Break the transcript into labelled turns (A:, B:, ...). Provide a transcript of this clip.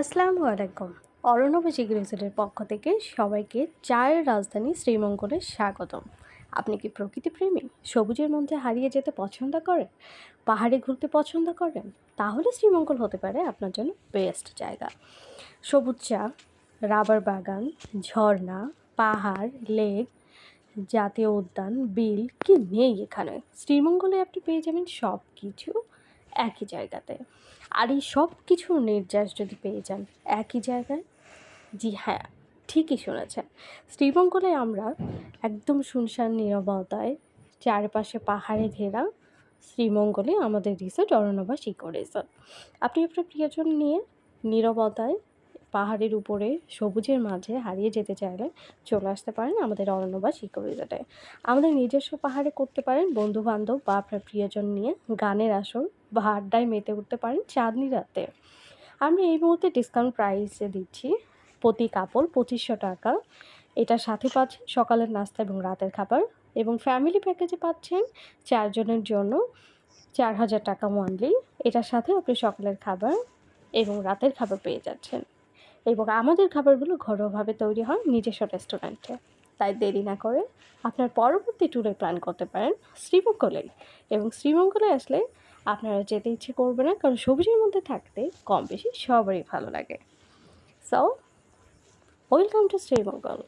A: আসসালামু আলাইকুম। অরণ্য রিসোর্টের পক্ষ থেকে সবাইকে চায়ের রাজধানী শ্রীমঙ্গলে স্বাগতম। আপনি কি প্রকৃতি প্রেমী? সবুজের মধ্যে হারিয়ে যেতে পছন্দ করেন? পাহাড়ে ঘুরতে পছন্দ করেন? তাহলে শ্রীমঙ্গল হতে পারে আপনার জন্য বেস্ট জায়গা। সবুজ চা, রাবার বাগান, ঝর্ণা, পাহাড় লেক জাতীয় উদ্যান, বিল, কি নেই এখানে? শ্রীমঙ্গলে আপনি পেয়ে যাবেন সব কিছু একই জায়গাতে। আর এই সব কিছুর নির্যাস যদি পেয়ে যান, একই জায়গায়? জি হ্যাঁ ঠিকই শুনেছেন। শ্রীমঙ্গলে আমরা একদম শুনশান নিরবতায় চারপাশে পাহাড়ে ঘেরা শ্রীমঙ্গলে আমাদের রিসোর্ট অরণ্যবাস ইকো রিসোর্ট আপনি আপনার প্রিয়জন নিয়ে নিরবতায় পাহাড়ের উপরে সবুজের মাঝে হারিয়ে যেতে চাইলে চলে আসতে পারেন আমাদের অরণ্যবাস ইকো রিসোর্টে আমাদের নিজস্ব পাহাড়ে করতে পারেন বন্ধু বান্ধব বা আপনার প্রিয়জন নিয়ে গানের আসর বা আড্ডায় মেতে উঠতে পারেন চাঁদনি রাতে। আমরা এই মুহূর্তে ডিসকাউন্ট প্রাইসে দিচ্ছি। প্রতি কাপড় পঁচিশশো টাকা। এটার সাথে পাচ্ছেন সকালের নাস্তা এবং রাতের খাবার। এবং ফ্যামিলি প্যাকেজে পাচ্ছেন চারজনের জন্য চার হাজার টাকা মান্থলি এটার সাথে আপনি সকালের খাবার এবং রাতের খাবার পেয়ে যাচ্ছেন। এবং আমাদের খাবারগুলো ঘরোয়াভাবে তৈরি হয় নিজস্ব রেস্টুরেন্টে তাই দেরি না করে আপনার পরবর্তী ট্যুরে প্ল্যান করতে পারেন শ্রীমঙ্গলে। এবং শ্রীমঙ্গলে আসলে আপনারা যেতে ইচ্ছে করবে না, কারণ সবজির মধ্যে থাকতে কম বেশি সবারই ভালো লাগে। So welcome to Sreemangal